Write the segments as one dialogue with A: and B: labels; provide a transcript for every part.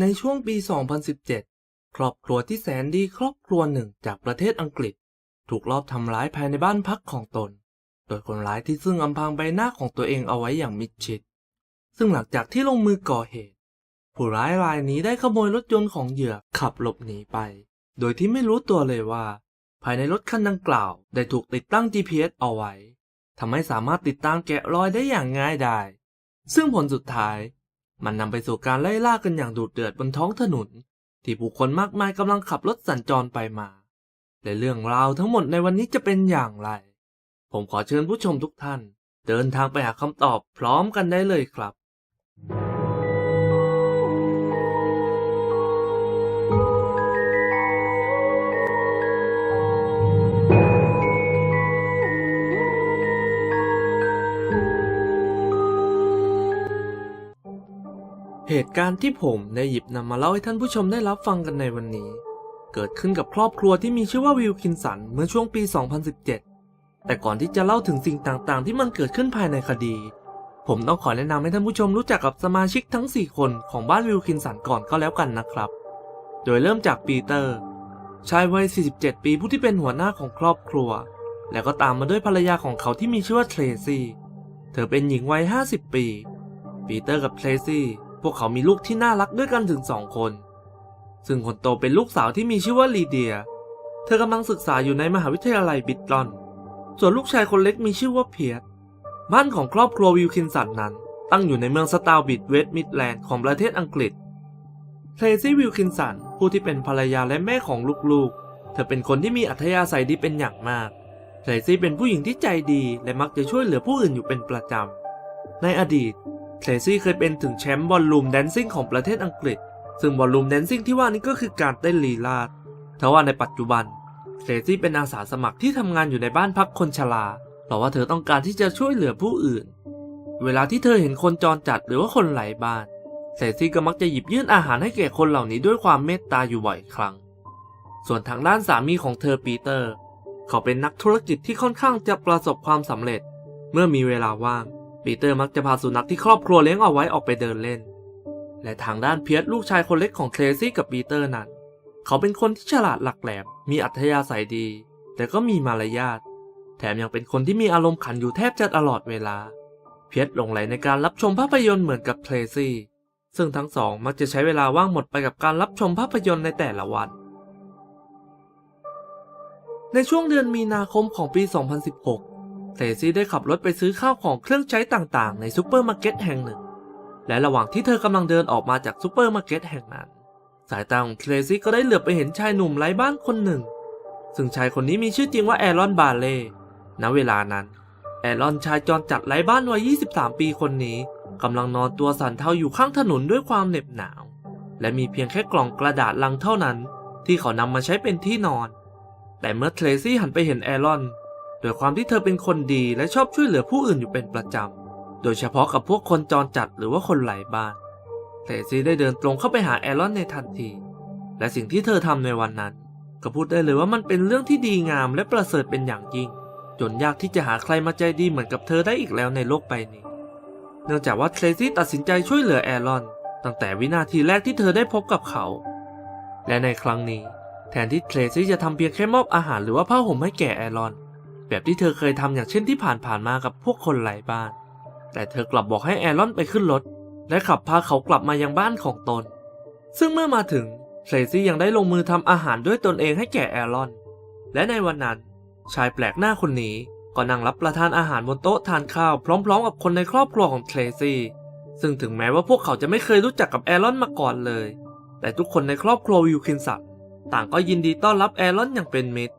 A: ในช่วงปี 2017 ครอบครัวที่แสนดีครอบครัวหนึ่งจากประเทศอังกฤษ ถูกลอบทำร้ายภายในบ้านพักของตน โดยคนร้ายที่ซึ่งอำพรางใบหน้าของตัวเองเอาไว้อย่างมิดชิด ซึ่งหลังจากที่ลงมือก่อเหตุ ผู้ร้ายรายนี้ได้ขโมยรถยนต์ของเหยื่อขับหลบหนีไป โดยที่ไม่รู้ตัวเลยว่า ภายในรถคันดังกล่าว ได้ถูกติดตั้ง GPS เอาไว้ทำให้สามารถติดตามแกะรอยได้อย่างง่ายดายซึ่งผลสุดท้าย มันนำไปสู่การไล่ล่ากันอย่างดุเดือดบนท้องถนน ที่ผู้คนมากมายกำลังขับรถสัญจรไปมาและเรื่องราวทั้งหมดในวันนี้จะเป็นอย่างไร ผมขอเชิญผู้ชมทุกท่าน เดินทางไปหาคำตอบพร้อมกันได้เลยครับ เหตุการณ์ที่ผมได้หยิบนำมาเล่าให้ท่านผู้ชมได้รับฟังกันในวันนี้ เกิดขึ้นกับครอบครัวที่มีชื่อว่าวิลคินสันเมื่อช่วงปี 2017 แต่ก่อนที่จะเล่าถึงสิ่งต่างๆ ที่มันเกิดขึ้นภายในคดี ผมต้องขอแนะนำให้ท่านผู้ชมรู้จักกับสมาชิกทั้ง 4 คนของบ้านวิลคินสันก่อนก็แล้วกันนะครับ โดยเริ่มจากปีเตอร์ ชายวัย 47 ปีผู้ที่เป็นหัวหน้าของครอบครัว แล้วก็ตามมาด้วยภรรยาของเขาที่มีชื่อว่าเทรซี่ เธอเป็นหญิงวัย 50 ปี ปีเตอร์กับเทรซี่ พวกเขามีลูกที่น่ารักด้วยกันถึงสองคน ซึ่งคนโตเป็นลูกสาวที่มีชื่อว่าลีเดีย เธอกำลังศึกษาอยู่ในมหาวิทยาลัยบิดลอน ส่วนลูกชายคนเล็กมีชื่อว่าเพียร์บ้านของครอบครัววิลคินสันนั้น ตั้งอยู่ในเมืองสตาร์บิดเวสต์มิดแลนด์ของประเทศอังกฤษเทรซี่วิลคินสันผู้ที่เป็นภรรยาและแม่ของลูกๆ เธอเป็นคนที่มีอัธยาศัยดีเป็นอย่างมากเทรซี่เป็นผู้หญิงที่ใจดีและมักจะช่วยเหลือผู้อื่นอยู่เป็นประจำ ในอดีต เทรซี่เคยเป็นถึงแชมป์บอลลูมแดนซิ่งของประเทศอังกฤษ ซึ่งบอลลูมแดนซิ่งที่ว่านี้ก็คือการเต้นลีลาดทว่าในปัจจุบันเทรซี่เป็นอาสาสมัครที่ทำงานอยู่ในบ้านพักคนชราเพราะว่าเธอต้องการที่จะช่วยเหลือผู้อื่น เวลาที่เธอเห็นคนจรจัดหรือว่าคนไหลบ้านเทรซี่ก็มักจะหยิบยื่นอาหารให้แก่คนเหล่านี้ด้วยความเมตตาอยู่บ่อยครั้ง ส่วนทางด้านสามีของเธอปีเตอร์ เขาเป็นนักธุรกิจที่ค่อนข้างจะประสบความสำเร็จ เมื่อมีเวลาว่าง ปีเตอร์มักจะพาสุนัขที่ครอบครัวเลี้ยงเอาไว้ออกไปเดินเล่น และทางด้านเพียร์ลูกชายคนเล็กของเทรซี่กับปีเตอร์นั้น เขาเป็นคนที่ฉลาดหลักแหลม มีอัธยาศัยดี แต่ก็มีมารยาท แถมยังเป็นคนที่มีอารมณ์ขันอยู่แทบจะตลอดเวลา เพียร์หลงไหลในการรับชมภาพยนตร์เหมือนกับเทรซี่ ซึ่งทั้งสองมักจะใช้เวลาว่างหมดไปกับการรับชมภาพยนตร์ในแต่ละวัน ในช่วงเดือนมีนาคมของปี 2016 เทรซี่ได้ขับรถไปซื้อข้าวของเครื่องใช้ต่างๆ ในซูเปอร์มาร์เก็ตแห่งหนึ่ง และระหว่างที่เธอกำลังเดินออกมาจากซูเปอร์มาร์เก็ตแห่งนั้น สายตาของเทรซี่ก็ได้เหลือบไปเห็นชายหนุ่มไร้บ้านคนหนึ่ง ซึ่งชายคนนี้มีชื่อจริงว่าแอรอนบาเล่ณเวลานั้น แอรอนชายจรจัดไร้บ้านวัย 23 ปีคนนี้กำลังนอนตัวสั่นเทาอยู่ข้างถนนด้วยความเหน็บหนาว และมีเพียงแค่กล่องกระดาษลังเท่านั้น ที่เขานำมาใช้เป็นที่นอน แต่เมื่อเทรซี่หันไปเห็นแอรอน ดยความที่เธอเป็นคนดีและชอบช่วยเหลือผู้อื่นอยู่เป็นประจำ โดยเฉพาะกับพวกคนจรจัดหรือว่าคนไร้บ้านเทรซี่ได้เดินตรงเข้าไปหาแอรอนในทันที และสิ่งที่เธอทำในวันนั้น ก็พูดได้เลยว่ามันเป็นเรื่องที่ดีงามและประเสริฐเป็นอย่างยิ่ง จนยากที่จะหาใครมาใจดีเหมือนกับเธอได้อีกแล้วในโลกใบนี้ เนื่องจากว่าเทรซี่ตัดสินใจช่วยเหลือแอรอน ตั้งแต่วินาทีแรกที่เธอได้พบกับเขา และในครั้งนี้ แทนที่เทรซี่จะทำเพียงแค่มอบอาหารหรือว่าผ้าห่มให้แก่แอรอน แบบที่เธอเคยทำอย่างเช่นที่ผ่านๆมากับพวกคนไร้บ้าน แต่เธอกลับบอกให้แอรอนไปขึ้นรถ และขับพาเขากลับมายังบ้านของตน ซึ่งเมื่อมาถึงเทรซี่ยังได้ลงมือทำอาหารด้วยตนเองให้แก่แอรอน และในวันนั้น ชายแปลกหน้าคนนี้ก็นั่งรับประทานอาหารบนโต๊ะทานข้าวพร้อมๆ กับคนในครอบครัวของเทรซี่ ซึ่งถึงแม้ว่าพวกเขาจะไม่เคยรู้จักกับแอรอนมาก่อนเลย แต่ทุกคนในครอบครัววิลคินสันต่างก็ยินดีต้อนรับแอรอนอย่างเป็นมิตร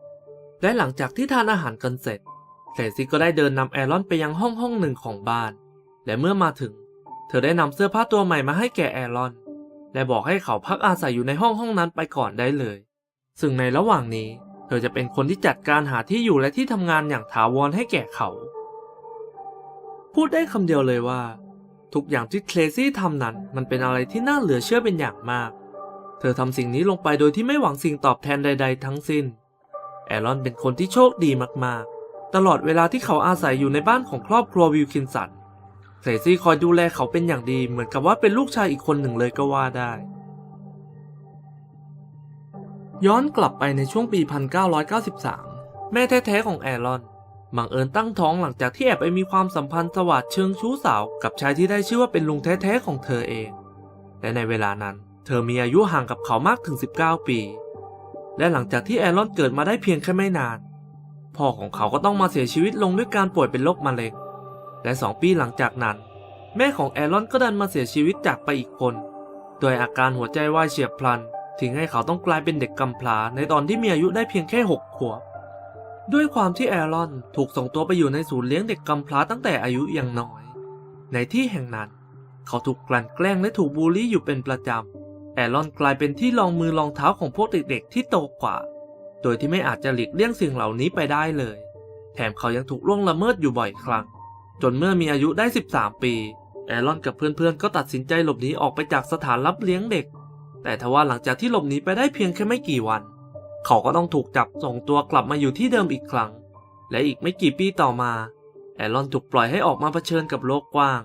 A: และหลังจากที่ทานอาหารกันเสร็จเทรซี่ก็ได้เดินนำแอรอนไปยังห้องห้องหนึ่งของบ้าน และเมื่อมาถึง เธอได้นำเสื้อผ้าตัวใหม่มาให้แก่แอรอน และบอกให้เขาพักอาศัยอยู่ในห้องห้องนั้นไปก่อนได้เลย ซึ่งในระหว่างนี้ เธอจะเป็นคนที่จัดการหาที่อยู่และที่ทำงานอย่างถาวรให้แก่เขา พูดได้คำเดียวเลยว่า ทุกอย่างที่เทรซี่ทำนั้นมันเป็นอะไรที่น่าเหลือเชื่อเป็นอย่างมาก เธอทำสิ่งนี้ลงไปโดยที่ไม่หวังสิ่งตอบแทนใด ๆ ทั้งสิ้น แอรอนเป็นคนที่โชคดีมากๆ ตลอดเวลาที่เขาอาศัยอยู่ในบ้านของครอบครัววิลคินสันเทรซี่คอยดูแลเขาเป็นอย่างดีเหมือนกับว่าเป็นลูกชายอีกคนหนึ่งเลยก็ว่าได้ ย้อนกลับไปในช่วงปี 1993 แม่แท้ๆของแอรอนบังเอิญตั้งท้องหลังจากที่แอบไปมีความสัมพันธ์สวัสดเชิงชู้สาวกับชายที่ได้ชื่อว่าเป็นลุงแท้ๆของเธอเอง และในเวลานั้น เธอมีอายุห่างกับเขามากถึง 19 ปี และหลังจากที่แอรอนเกิดมาได้เพียงแค่ไม่นาน พ่อของเขาก็ต้องมาเสียชีวิตลงด้วยการป่วยเป็นโรคมะเร็ง และสองปีหลังจากนั้น แม่ของแอรอนก็ดันมาเสียชีวิตจากไปอีกคน โดยอาการหัวใจวายเฉียบพลันทิ้งให้เขาต้องกลายเป็นเด็กกำพร้าในตอนที่มีอายุได้เพียงแค่หกขวบ ด้วยความที่แอรอนถูกส่งตัวไปอยู่ในศูนย์เลี้ยงเด็กกำพร้าตั้งแต่อายุยังน้อย ในที่แห่งนั้น เขาถูกกลั่นแกล้งและถูกบูลลี่อยู่เป็นประจำ แอรอนกลายเป็นที่รองมือรองเท้าของพวกเด็กๆที่โตกว่า โดยที่ไม่อาจจะหลีกเลี่ยงสิ่งเหล่านี้ไปได้เลย แถมเขายังถูกล่วงละเมิดอยู่บ่อยครั้ง จนเมื่อมีอายุได้ 13 ปี แอรอนกับเพื่อนๆ ก็ตัดสินใจหลบหนีออกไปจากสถานรับเลี้ยงเด็ก แต่ทว่าหลังจากที่หลบหนีไปได้เพียงแค่ไม่กี่วัน เขาก็ต้องถูกจับส่งตัวกลับมาอยู่ที่เดิมอีกครั้ง และอีกไม่กี่ปีต่อมา แอรอนถูกปล่อยให้ออกมาเผชิญกับโลกกว้าง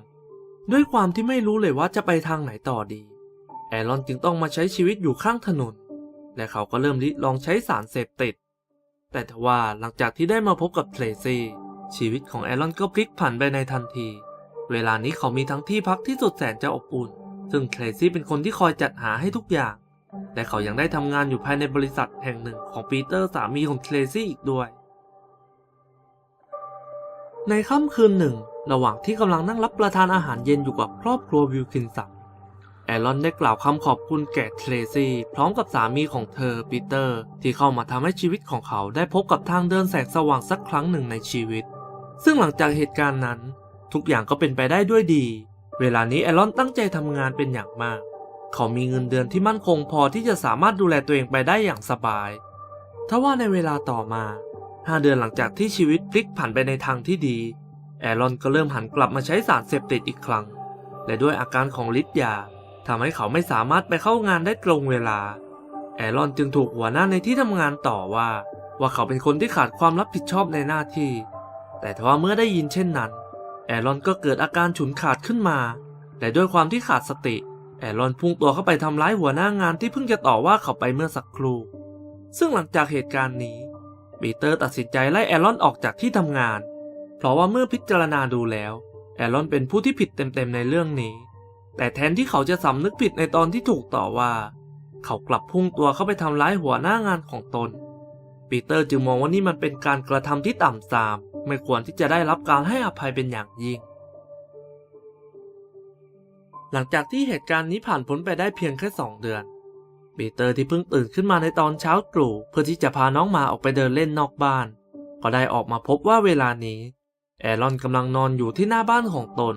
A: ด้วยความที่ไม่รู้เลยว่าจะไปทางไหนต่อดี แอรอนจึงต้องมาใช้ชีวิตอยู่ข้างถนน และเขาก็เริ่มลิลองใช้สารเสพติด แต่ทว่าหลังจากที่ได้มาพบกับเทรซี่ชีวิตของแอรอนก็พลิกผันไปในทันที เวลานี้เขามีทั้งที่พักที่สุดแสนจะอบอุ่น ซึ่งเทรซี่เป็นคนที่คอยจัดหาให้ทุกอย่าง และเขายังได้ทำงานอยู่ภายในบริษัทแห่งหนึ่งของปีเตอร์สามีของเทรซี่อีกด้วย ในค่ำคืนหนึ่ง ระหว่างที่กำลังนั่งรับประทานอาหารเย็นอยู่กับครอบครัววิลคินสัน แอรอนได้กล่าวคำขอบคุณแก่เทรซี่พร้อมกับสามีของเธอปีเตอร์ ที่เข้ามาทำให้ชีวิตของเขาได้พบกับทางเดินแสงสว่างสักครั้งหนึ่งในชีวิต ซึ่งหลังจากเหตุการณ์นั้น ทุกอย่างก็เป็นไปได้ด้วยดี เวลานี้แอรอนตั้งใจทำงานเป็นอย่างมาก เขามีเงินเดือนที่มั่นคงพอที่จะสามารถดูแลตัวเองไปได้อย่างสบายทว่าในเวลาต่อมาห้าเดือนหลังจากที่ชีวิตพลิกผันไปในทางที่ดี แอรอนก็เริ่มหันกลับมาใช้สารเสพติดอีกครั้ง และด้วยอาการของฤทธิ์ยา ทำให้เขาไม่สามารถไปเข้างานได้ตรงเวลา แอรอนจึงถูกหัวหน้าในที่ทำงานต่อว่า ว่าเขาเป็นคนที่ขาดความรับผิดชอบในหน้าที่ แต่ทว่าเมื่อได้ยินเช่นนั้น แอรอนก็เกิดอาการฉุนขาดขึ้นมาแต่ด้วยความที่ขาดสติ แอรอนพุ่งตัวเข้าไปทำร้ายหัวหน้างานที่เพิ่งจะต่อว่าเขาไปเมื่อสักครู่ ซึ่งหลังจากเหตุการณ์นี้ปีเตอร์ตัดสินใจไล่แอรอนออกจากที่ทำงาน เพราะว่าเมื่อพิจารณาดูแล้ว แอรอนเป็นผู้ที่ผิดเต็มๆในเรื่องนี้ แต่แทนที่เขาจะสำนึกผิดในตอนที่ถูกต่อว่า เขากลับพุ่งตัวเข้าไปทำร้ายหัวหน้างานของตน ปีเตอร์จึงมองว่านี่มันเป็นการกระทำที่ต่ำทราม ไม่ควรที่จะได้รับการให้อภัยเป็นอย่างยิ่ง หลังจากที่เหตุการณ์นี้ผ่านพ้นไปได้เพียงแค่สองเดือนปีเตอร์ที่เพิ่งตื่นขึ้นมาในตอนเช้าตรู่เพื่อที่จะพาน้องมาออกไปเดินเล่นนอกบ้าน ก็ได้ออกมาพบว่าเวลานี้ แอรอนกำลังนอนอยู่ที่หน้าบ้านของตน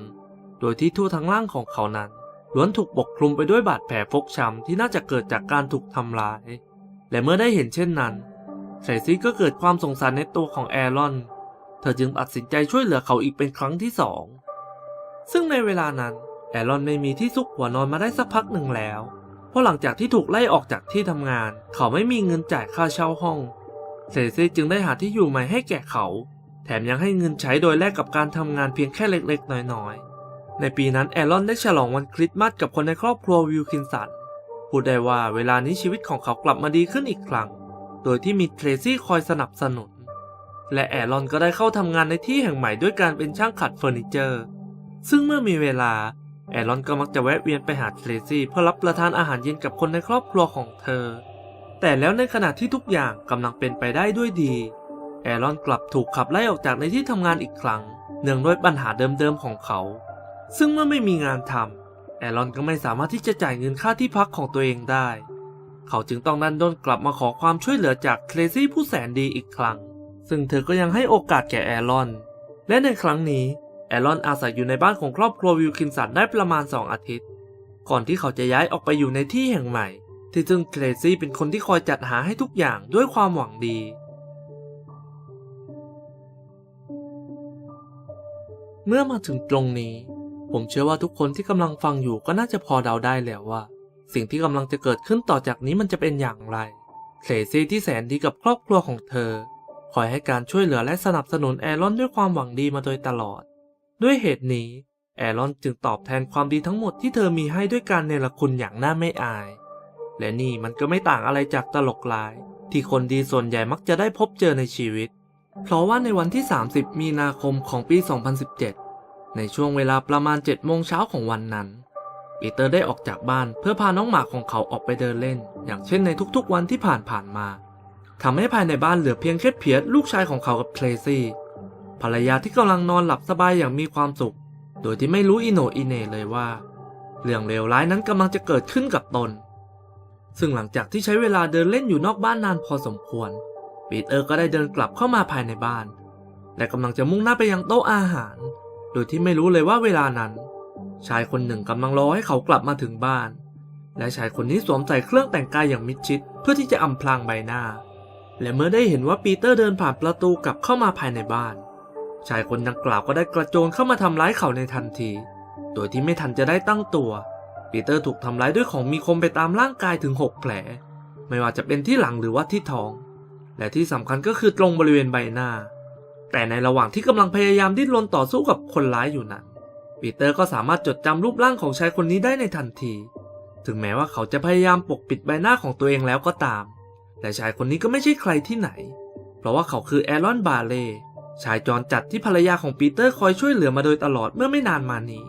A: โดยที่ทั่วทั้งร่างของเขานั้นล้วนถูกปกคลุมไปด้วยบาดแผลฟกช้ำที่น่าจะเกิดจากการถูกทำร้าย และเมื่อได้เห็นเช่นนั้นเทรซี่ก็เกิดความสงสารในตัวของแอรอน เธอจึงตัดสินใจช่วยเหลือเขาอีกเป็นครั้งที่สอง ซึ่งในเวลานั้นแอรอนไม่มีที่ซุกหัวนอนมาได้สักพักหนึ่งแล้ว เพราะหลังจากที่ถูกไล่ออกจากที่ทำงาน เขาไม่มีเงินจ่ายค่าเช่าห้อง เซซี่จึงได้หาที่อยู่ใหม่ให้แก่เขา แถมยังให้เงินใช้โดยแลกกับการทำงานเพียงแค่เล็กๆ น้อยๆ ในปีนั้นแอรอนได้ฉลองวันคริสต์มาสกับคนในครอบครัววิลคินสันพูดได้ว่าเวลานี้ชีวิตของเขากลับมาดีขึ้นอีกครั้ง โดยที่มีเทรซี่คอยสนับสนุน และแอรอนก็ได้เข้าทำงานในที่แห่งใหม่ด้วยการเป็นช่างขัดเฟอร์นิเจอร์ ซึ่งเมื่อมีเวลาแอรอนก็มักจะแวะเวียนไปหาเทรซี่เพื่อรับประทานอาหารเย็นกับคนในครอบครัวของเธอ แต่แล้วในขณะที่ทุกอย่างกำลังเป็นไปได้ด้วยดี แอรอนกลับถูกขับไล่ออกจากในที่ทำงานอีกครั้ง เนื่องด้วยปัญหาเดิมๆของเขา ซึ่งเมื่อไม่มีงานทำแอรอนก็ไม่สามารถที่จะจ่ายเงินค่าที่พักของตัวเองได้ เขาจึงต้องดันด้นกลับมาขอความช่วยเหลือจากเทรซี่ผู้แสนดีอีกครั้ง ซึ่งเธอก็ยังให้โอกาสแก่แอรอน และในครั้งนี้แอรอนอาศัยอยู่ในบ้านของครอบครัววิลคินสันได้ประมาณ 2 อาทิตย์ ก่อนที่เขาจะย้ายออกไปอยู่ในที่แห่งใหม่ ที่ซึ่งเทรซี่เป็นคนที่คอยจัดหาให้ทุกอย่างด้วยความหวังดีเมื่อมาถึงตรงนี้ ผมเชื่อว่าทุกคนที่กำลังฟังอยู่ก็น่าจะพอเดาได้แล้วว่า สิ่งที่กำลังจะเกิดขึ้นต่อจากนี้มันจะเป็นอย่างไรเทรซี่ที่แสนดีกับครอบครัวของเธอ คอยให้การช่วยเหลือและสนับสนุนแอรอนด้วยความหวังดีมาโดยตลอด ด้วยเหตุนี้แอรอนจึงตอบแทนความดีทั้งหมดที่เธอมีให้ด้วยการเนรคุณอย่างน่าไม่อาย และนี่มันก็ไม่ต่างอะไรจากตลกลาย ที่คนดีส่วนใหญ่มักจะได้พบเจอในชีวิต เพราะว่าในวันที่ 30 มีนาคมของปี 2017 ในช่วงเวลาประมาณ7โมงเช้าของวันนั้นปีเตอร์ได้ออกจากบ้านเพื่อพาน้องหมาของเขาออกไปเดินเล่น อย่างเช่นในทุกๆวันที่ผ่านผ่านๆมาทำให้ภายในบ้านเหลือเพียงแค่เพียรลูกชายของเขากับเคลซี่ภรรยาที่กำลังนอนหลับสบายอย่างมีความสุข โดยที่ไม่รู้อิโนอิเน่เลยว่า เรื่องเลวร้ายนั้นกำลังจะเกิดขึ้นกับตน ซึ่งหลังจากที่ใช้เวลาเดินเล่นอยู่นอกบ้านนานพอสมควรปีเตอร์ก็ได้เดินกลับเข้ามาภายในบ้าน และกำลังจะมุ่งหน้าไปยังโต๊ะอาหาร โดยที่ไม่รู้เลยว่าเวลานั้น ชายคนหนึ่งกำลังรอให้เขากลับมาถึงบ้าน และชายคนนี้สวมใส่เครื่องแต่งกายอย่างมิดชิด เพื่อที่จะอำพรางใบหน้า และเมื่อได้เห็นว่าปีเตอร์เดินผ่านประตูกลับเข้ามาภายในบ้าน ชายคนดังกล่าวก็ได้กระโจนเข้ามาทำร้ายเขาในทันที โดยที่ไม่ทันจะได้ตั้งตัว ปีเตอร์ถูกทำร้ายด้วยของมีคมไปตามร่างกายถึง6แผล ไม่ว่าจะเป็นที่หลังหรือว่าที่ท้อง และที่สำคัญก็คือตรงบริเวณใบหน้า แต่ในระหว่างที่กำลังพยายามดิ้นรนต่อสู้กับคนร้ายอยู่นั้นปีเตอร์ก็สามารถจดจำรูปร่างของชายคนนี้ได้ในทันที ถึงแม้ว่าเขาจะพยายามปกปิดใบหน้าของตัวเองแล้วก็ตาม แต่ชายคนนี้ก็ไม่ใช่ใครที่ไหน เพราะว่าเขาคือแอรอนบาเล่ชายจรจัดที่ภรรยาของปีเตอร์คอยช่วยเหลือมาโดยตลอดเมื่อไม่นานมานี้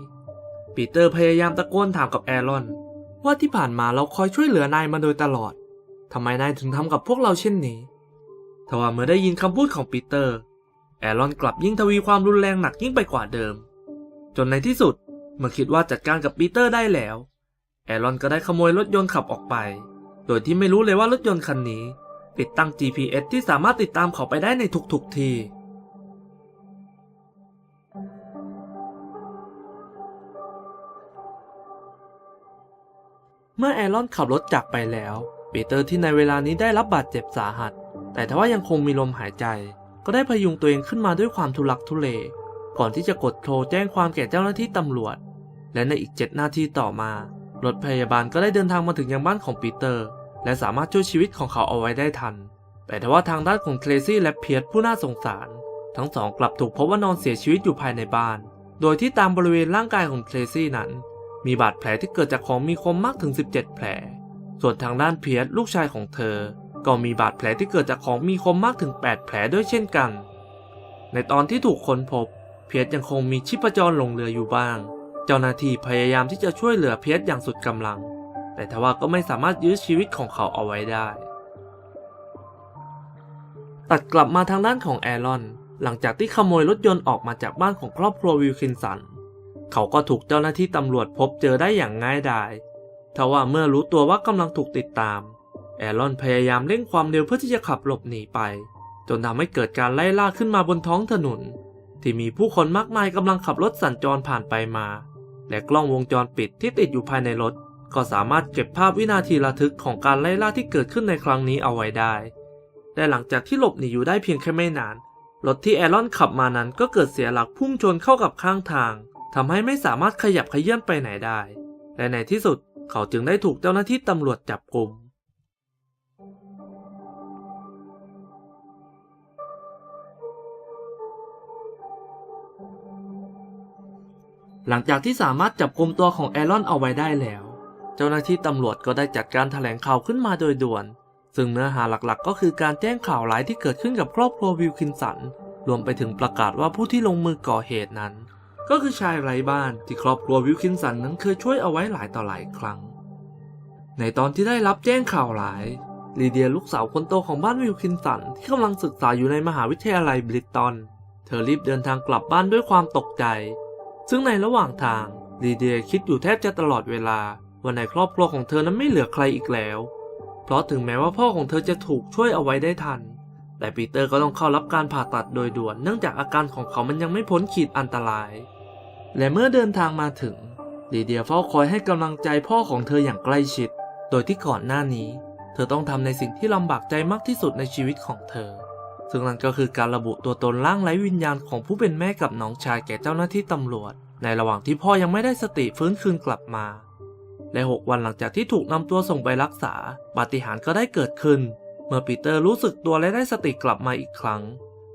A: ปีเตอร์พยายามตะโกนถามกับแอรอน ว่าที่ผ่านมาเราคอยช่วยเหลือนายมาโดยตลอดทำไมนายถึงทำกับพวกเราเช่นนี้ทว่าเมื่อได้ยินคำพูดของปีเตอร์ แอรอนกลับยิ่งทวีความรุนแรงหนักยิ่งไปกว่าเดิม จนในที่สุดเมื่อคิดว่าจัดการกับปีเตอร์ได้แล้ว แอรอนก็ได้ขโมยรถยนต์ขับออกไป โดยที่ไม่รู้เลยว่ารถยนต์คันนี้ ติดตั้ง GPS ที่สามารถติดตามเขาไปได้ในทุกๆที่เมื่อแอรอนขับรถจากไปแล้วปีเตอร์ที่ในเวลานี้ได้รับบาดเจ็บสาหัส แต่ทว่ายังคงมีลมหายใจ ก็ได้พยุงตัวเองขึ้นมาด้วยความทุลักทุเล ก่อนที่จะกดโทรแจ้งความแก่เจ้าหน้าที่ตำรวจ และในอีก 7 นาทีต่อมา รถพยาบาลก็ได้เดินทางมาถึงยังบ้านของปีเตอร์ และสามารถช่วยชีวิตของเขาเอาไว้ได้ทัน แต่ทว่าทางด้านของเทรซี่และเพียร์ผู้น่าสงสาร ทั้งสองกลับถูกพบว่านอนเสียชีวิตอยู่ภายในบ้าน โดยที่ตามบริเวณร่างกายของเทรซี่นั้น มีบาดแผลที่เกิดจากของมีคมมากถึง 17 แผล ส่วนทางด้านเพียร์ลูกชายของเธอ ก็มีบาดแผลที่เกิดจากของมีคมมากถึง 8 แผลด้วยเช่นกัน ในตอนที่ถูกค้นพบ เพียรยังคงมีชีพจรหลงเหลืออยู่บ้าง เจ้าหน้าที่พยายามที่จะช่วยเหลือเพียรอย่างสุดกำลัง แต่ทว่าก็ไม่สามารถยื้อชีวิตของเขาเอาไว้ได้ ตัดกลับมาทางด้านของแอรอน หลังจากที่ขโมยรถยนต์ออกมาจากบ้านของครอบครัววิลคินสัน เขาก็ถูกเจ้าหน้าที่ตำรวจพบเจอได้อย่างง่ายดายทว่าเมื่อรู้ตัวว่ากำลังถูกติดตาม แอรอนพยายามเร่งความเร็วเพื่อที่จะขับหลบหนีไป จนทำให้เกิดการไล่ล่าขึ้นมาบนท้องถนน ที่มีผู้คนมากมายกำลังขับรถสัญจรผ่านไปมา และกล้องวงจรปิดที่ติดอยู่ภายในรถ ก็สามารถเก็บภาพวินาทีระทึกของการไล่ล่าที่เกิดขึ้นในครั้งนี้เอาไว้ได้ แต่หลังจากที่หลบหนีอยู่ได้เพียงแค่ไม่นานรถที่แอรอนขับมานั้นก็เกิดเสียหลักพุ่งชนเข้ากับข้างทางทำให้ไม่สามารถขยับขยื่นไปไหนได้ และในที่สุดเขาจึงได้ถูกเจ้าหน้าที่ตำรวจจับกลุ่ม หลังจากที่สามารถจับกลุ่มตัวของแอรอนเอาไว้ได้แล้ว เจ้าหน้าที่ตำรวจก็ได้จัดการแถลงข่าวขึ้นมาโดยด่วน ซึ่งเนื้อหาหลักๆ ก็คือการแจ้งข่าวร้ายที่เกิดขึ้นกับครอบครัววิลคินสัน รวมไปถึงประกาศว่าผู้ที่ลงมือก่อเหตุนั้น ก็คือชายไร้บ้านที่ครอบครัววิลคินสันนั้นเคยช่วยเอาไว้หลายต่อหลายครั้ง ในตอนที่ได้รับแจ้งข่าวร้ายลีเดียลูกสาวคนโตของบ้านวิลคินสันที่กำลังศึกษาอยู่ในมหาวิทยาลัยบริตตัน เธอรีบเดินทางกลับบ้านด้วยความตกใจ ซึ่งในระหว่างทางลีเดียคิดอยู่แทบจะตลอดเวลาว่าในครอบครัวของเธอนั้นไม่เหลือใครอีกแล้ว เพราะถึงแม้ว่าพ่อของเธอจะถูกช่วยเอาไว้ได้ทัน แต่ปีเตอร์ก็ต้องเข้ารับการผ่าตัดโดยด่วนเนื่องจากอาการของเขามันยังไม่พ้นขีดอันตราย และเมื่อเดินทางมาถึงลีเดียเฝ้าคอยให้กำลังใจพ่อของเธออย่างใกล้ชิด โดยที่ก่อนหน้านี้ เธอต้องทำในสิ่งที่ลำบากใจมากที่สุดในชีวิตของเธอ ซึ่งนั่นก็คือการระบุตัวตนร่างไร้วิญญาณของผู้เป็นแม่กับน้องชายแก่เจ้าหน้าที่ตำรวจ ในระหว่างที่พ่อยังไม่ได้สติฟื้นคืนกลับมา และ 6 วันหลังจากที่ถูกนำตัวส่งไปรักษาปาฏิหาริย์ก็ได้เกิดขึ้น เมื่อปีเตอร์รู้สึกตัวและได้สติกลับมาอีกครั้ง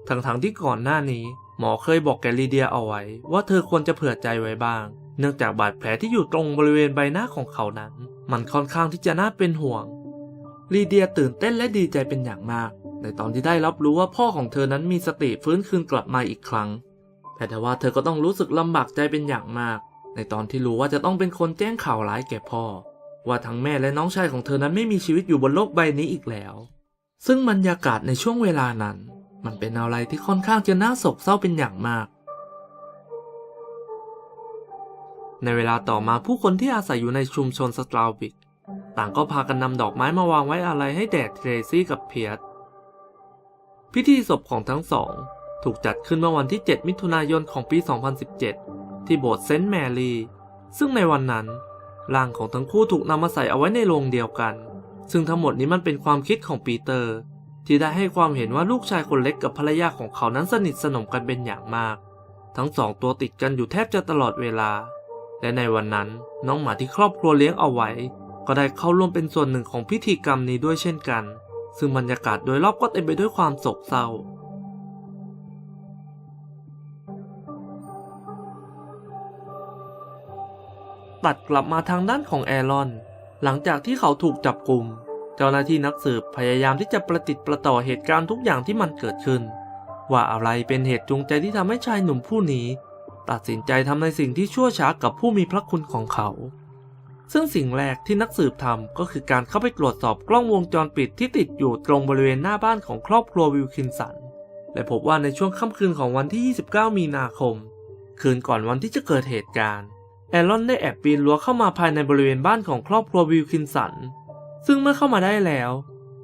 A: ทั้งๆที่ก่อนหน้านี้ หมอเคยบอกแกลีเดียเอาไว้ ว่าเธอควรจะเผื่อใจไว้บ้าง เนื่องจากบาดแผลที่อยู่ตรงบริเวณใบหน้าของเขานั้น มันค่อนข้างที่จะน่าเป็นห่วงลีเดียตื่นเต้นและดีใจเป็นอย่างมาก ในตอนที่ได้รับรู้ว่าพ่อของเธอนั้นมีสติฟื้นคืนกลับมาอีกครั้งแต่ทว่าเธอก็ต้องรู้สึกลำบากใจเป็นอย่างมาก ในตอนที่รู้ว่าจะต้องเป็นคนแจ้งข่าวร้ายแก่พ่อ ว่าทั้งแม่และน้องชายของเธอนั้นไม่มีชีวิตอยู่บนโลกใบนี้อีกแล้ว ซึ่งบรรยากาศในช่วงเวลานั้น มันเป็นอะไรที่ค่อนข้างจะน่าโศกเศร้าเป็นอย่างมาก ในเวลาต่อมาผู้คนที่อาศัยอยู่ในชุมชนสตราวิกต่างก็พากันนำดอกไม้มาวางไว้อาลัยให้แด่เทรซี่กับเพียร์ พิธีศพของทั้งสอง ถูกจัดขึ้นเมื่อวันที่ 7 มิถุนายนของปี 2017 ที่โบสถ์เซนต์แมรี่ ซึ่งในวันนั้นร่างของทั้งคู่ถูกนำมาใส่เอาไว้ในโรงเดียวกัน ซึ่งทั้งหมดนี้มันเป็นความคิดของปีเตอร์ ที่ได้ให้ความเห็นว่าลูกชายคนเล็กกับภรรยาของเขานั้นสนิทสนมกันเป็นอย่างมาก ทั้งสองตัวติดกันอยู่แทบจะตลอดเวลา และในวันนั้นน้องหมาที่ครอบครัวเลี้ยงเอาไว้ ก็ได้เข้าร่วมเป็นส่วนหนึ่งของพิธีกรรมนี้ด้วยเช่นกัน ซึ่งบรรยากาศโดยรอบก็เต็มไปด้วยความโศกเศร้า ตัดกลับมาทางด้านของแอรอน หลังจากที่เขาถูกจับกลุ่ม เจ้าหน้าที่นักสืบพยายามที่จะประติดประต่อเหตุการณ์ทุกอย่างที่มันเกิดขึ้น ว่าอะไรเป็นเหตุจูงใจที่ทำให้ชายหนุ่มผู้นี้ ตัดสินใจทำในสิ่งที่ชั่วช้ากับผู้มีพระคุณของเขา ซึ่งสิ่งแรกที่นักสืบทำก็คือการเข้าไปตรวจสอบกล้องวงจรปิดที่ติดอยู่ตรงบริเวณหน้าบ้านของครอบครัววิลคินสัน และพบว่าในช่วงค่ำคืนของวันที่ 29 มีนาคม คืนก่อนวันที่จะเกิดเหตุการณ์แอรอนได้แอบปีนรั้วเข้ามาภายในบริเวณบ้านของครอบครัววิลคินสัน ซึ่งเมื่อเข้ามาได้แล้ว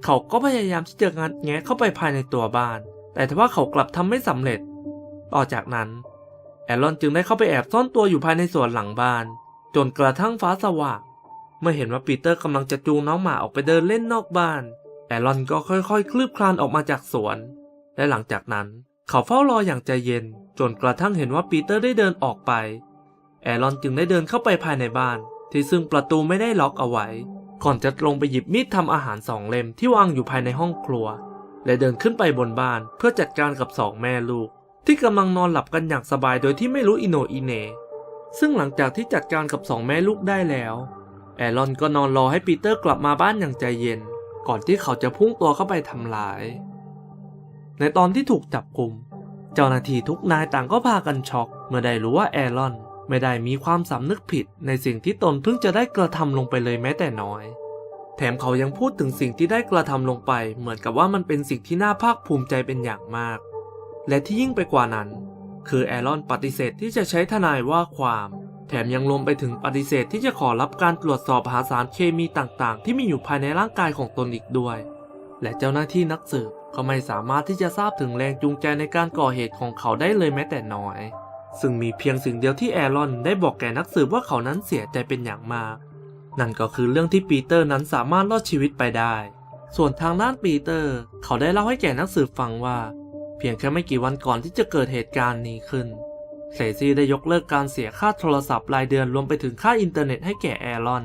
A: เขาก็พยายามที่จะงัดแงะเข้าไปภายในตัวบ้าน แต่ทว่าเขากลับทำไม่สำเร็จ ต่อจากนั้นแอรอนจึงได้เข้าไปแอบซ่อนตัวอยู่ภายในสวนหลังบ้าน จนกระทั่งฟ้าสว่าง เมื่อเห็นว่าปีเตอร์กำลังจะจูงน้องหมาออกไปเดินเล่นนอกบ้าน แอรอนก็ค่อยๆ คลืบคลานออกมาจากสวน และหลังจากนั้นเขาเฝ้ารออย่างใจเย็น จนกระทั่งเห็นว่าปีเตอร์ได้เดินออกไป แอรอนจึงได้เดินเข้าไปภายในบ้าน ที่ซึ่งประตูไม่ได้ล็อกเอาไว้ ก่อนจะลงไปหยิบมีดทำอาหารสองเล่มที่วางอยู่ภายในห้องครัว และเดินขึ้นไปบนบ้านเพื่อจัดการกับสองแม่ลูก ที่กำลังนอนหลับกันอย่างสบายโดยที่ไม่รู้อิโนอิเน ซึ่งหลังจากที่จัดการกับสองแม่ลูกได้แล้ว แอรอนก็นอนรอให้ปีเตอร์กลับมาบ้านอย่างใจเย็น ก่อนที่เขาจะพุ่งตัวเข้าไปทำร้าย ในตอนที่ถูกจับกลุ่ม เจ้าหน้าที่ทุกนายต่างก็พากันช็อก เมื่อได้รู้ว่าแอรอนไม่ได้มีความสำนึกผิดในสิ่งที่ตนเพิ่งจะได้กระทำลงไปเลยแม้แต่น้อย แถมเขายังพูดถึงสิ่งที่ได้กระทำลงไป เหมือนกับว่ามันเป็นสิ่งที่น่าภาคภูมิใจเป็นอย่างมาก และที่ยิ่งไปกว่านั้น คือแอรอนปฏิเสธที่จะใช้ทนายว่าความ แถมยังรวมไปถึงปฏิเสธที่จะขอรับการตรวจสอบหาสารเคมีต่างๆ ที่มีอยู่ภายในร่างกายของตนอีกด้วย และเจ้าหน้าที่นักสืบก็ไม่สามารถที่จะทราบถึงแรงจูงใจในการก่อเหตุของเขาได้เลยแม้แต่น้อย ซึ่งมีเพียงสิ่งเดียวที่แอรอนได้บอกแก่นักสืบว่าเขานั้นเสียใจเป็นอย่างมาก นั่นก็คือเรื่องที่ปีเตอร์นั้นสามารถรอดชีวิตไปได้ ส่วนทางด้านปีเตอร์ เขาได้เล่าให้แก่นักสืบฟังว่า พียงแค่ไม่กี่วันก่อนที่จะเกิดเหตุการณ์นี้ขึ้นเซซี่ได้ยกเลิกการเสียค่าโทรศัพท์รายเดือนรวมไปถึงค่าอินเทอร์เน็ตให้แก่แอรอน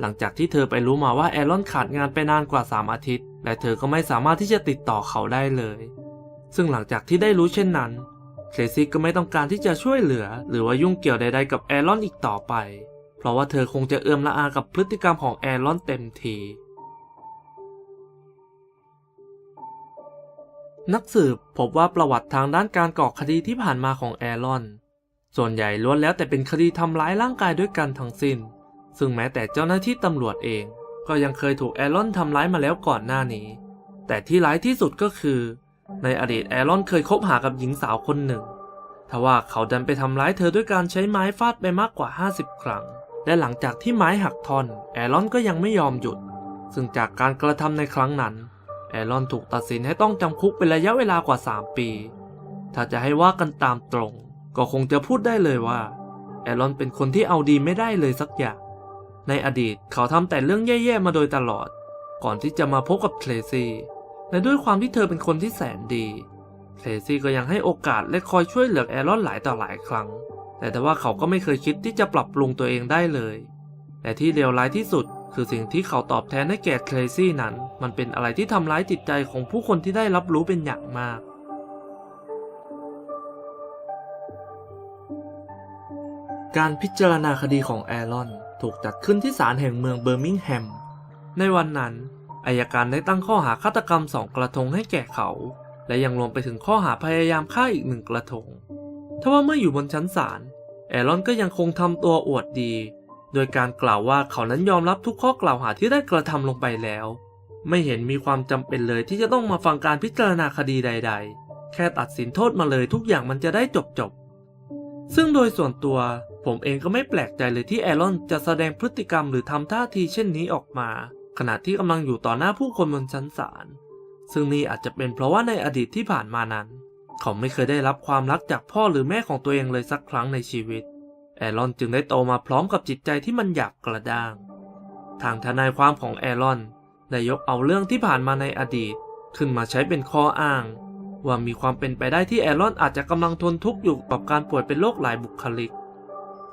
A: หลังจากที่เธอไปรู้มาว่าแอรอนขาดงานไปนานกว่า 3 อาทิตย์ และเธอก็ไม่สามารถที่จะติดต่อเขาได้เลย ซึ่งหลังจากที่ได้รู้เช่นนั้นเคลซี่ก็ไม่ต้องการที่จะช่วยเหลือ หรือว่ายุ่งเกี่ยวใดๆกับแอรอนอีกต่อไป เพราะว่าเธอคงจะเอื้อมละอากับพฤติกรรมของแอรอนเต็มที นักสืบพบว่าประวัติทางด้านการก่อคดีที่ผ่านมาของแอรอน ส่วนใหญ่ล้วนแล้วแต่เป็นคดีทำร้ายร่างกายด้วยกันทั้งสิ้น ซึ่งแม้แต่เจ้าหน้าที่ตำรวจเอง ก็ยังเคยถูกแอรอนทำร้ายมาแล้วก่อนหน้านี้ แต่ที่ร้ายที่สุดก็คือ ในอดีตแอรอนเคยคบหากับหญิงสาวคนหนึ่งทว่าเขาดันไปทำร้ายเธอด้วยการใช้ไม้ฟาดไปมากกว่า 50 ครั้ง และหลังจากที่ไม้หักท่อน แอรอนก็ยังไม่ยอมหยุด ซึ่งจากการกระทำในครั้งนั้น แอรอนถูกตัดสินให้ต้องจำคุกเป็นระยะเวลากว่า 3 ปี ถ้าจะให้ว่ากันตามตรง ก็คงจะพูดได้เลยว่า แอรอนเป็นคนที่เอาดีไม่ได้เลยสักอย่าง ในอดีตเขาทำแต่เรื่องแย่ๆมาโดยตลอด ก่อนที่จะมาพบกับเทรซี่และด้วยความที่เธอเป็นคนที่แสนดีเทรซี่ก็ยังให้โอกาสและคอยช่วยเหลือแอรอนหลายต่อหลายครั้ง แต่แต่ว่าเขาก็ไม่เคยคิดที่จะปรับปรุงตัวเองได้เลยแต่ที่เลวร้ายที่สุด คือสิ่งที่เขาตอบแทนให้แก่เทรซี่นั้น มันเป็นอะไรที่ทำร้ายจิตใจของผู้คนที่ได้รับรู้เป็นอย่างมาก การพิจารณาคดีของแอรอนถูกจัดขึ้นที่ศาลแห่งเมืองเบอร์มิงแฮม ในวันนั้นอายการได้ตั้งข้อหาฆาตกรรมสองกระทงให้แก่เขา และยังรวมไปถึงข้อหาพยายามฆ่าอีกหนึ่งกระทงทว่าเมื่ออยู่บนชั้นศาลแอรอนก็ยังคงทำตัวอวดดี โดยการกล่าวว่าเขานั้นยอมรับทุกข้อกล่าวหาที่ได้กระทำลงไปแล้ว ไม่เห็นมีความจำเป็นเลยที่จะต้องมาฟังการพิจารณาคดีใด ๆ แค่ตัดสินโทษมาเลยทุกอย่างมันจะได้จบจบๆซึ่งโดยส่วนตัวผมเองก็ไม่แปลกใจเลยที่แอรอนจะแสดงพฤติกรรมหรือทำท่าทีเช่นนี้ออกมา ขณะที่กำลังอยู่ต่อหน้าผู้คนบนชั้นศาลซึ่งนี่อาจจะเป็นเพราะว่าในอดีตที่ผ่านมานั้น เขาไม่เคยได้รับความรักจากพ่อหรือแม่ของตัวเองเลยสักครั้งในชีวิต แอรอนจึงได้โตมาพร้อมกับจิตใจที่มันหยาบกระด้าง ทางทนายความของแอรอนได้ยกเอาเรื่องที่ผ่านมาในอดีต ขึ้นมาใช้เป็นข้ออ้าง ว่ามีความเป็นไปได้ที่แอรอนอาจจะกำลังทนทุกข์อยู่กับการป่วยเป็นโรคหลายบุคลิก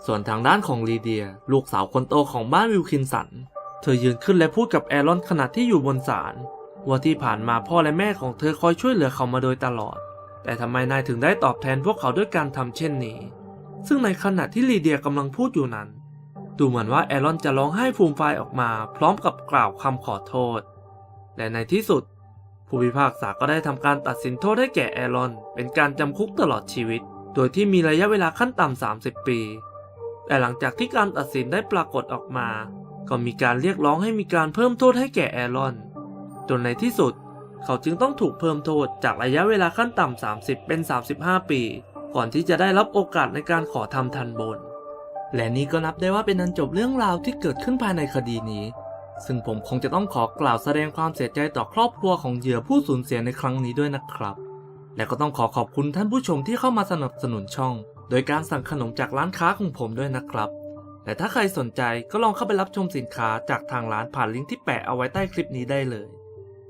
A: ส่วนทางด้านของลีเดีย ลูกสาวคนโตของบ้านวิลคินสัน เธอยืนขึ้นและพูดกับแอรอนขณะที่อยู่บนศาลว่าที่ผ่านมาพ่อและแม่ของเธอคอยช่วยเหลือเขามาโดยตลอด แต่ทำไมนายถึงได้ตอบแทนพวกเขาด้วยการทำเช่นนี้ ซึ่งในขณะที่ลีเดียกำลังพูดอยู่นั้น ดูเหมือนว่าแอรอนจะร้องไห้ฟูมฟายออกมาพร้อมกับกล่าวคำขอโทษ และในที่สุด ผู้พิพากษาก็ได้ทำการตัดสินโทษให้แก่แอรอน เป็นการจำคุกตลอดชีวิต โดยที่มีระยะเวลาขั้นต่ำ30 ปี แต่หลังจากที่การตัดสินได้ปรากฏออกมา ก็มีการเรียกร้องให้มีการเพิ่มโทษให้แก่แอรอน จนในที่สุด เขาจึงต้องถูกเพิ่มโทษจากระยะเวลาขั้นต่ำ30 เป็น 35 ปี ก่อนที่จะได้รับโอกาสในการขอทำทันบน และนี่ก็นับได้ว่าเป็นอันจบเรื่องราวที่เกิดขึ้นภายในคดีนี้ ซึ่งผมคงจะต้องขอกล่าวแสดงความเสียใจต่อครอบครัวของเหยื่อผู้สูญเสียในครั้งนี้ด้วยนะครับ และก็ต้องขอขอบคุณท่านผู้ชมที่เข้ามาสนับสนุนช่อง โดยการสั่งขนมจากร้านค้าของผมด้วยนะครับแต่ถ้าใครสนใจก็ลองเข้าไปรับชมสินค้าจากทางร้านผ่านลิงก์ที่แปะเอาไว้ใต้คลิปนี้ได้เลย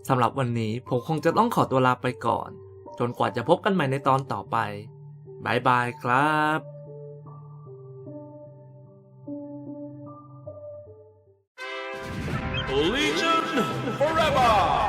A: สำหรับวันนี้ผมคงจะต้องขอตัวลาไปก่อน จนกว่าจะพบกันใหม่ในตอนต่อไป บายบายครับ
B: Legion forever!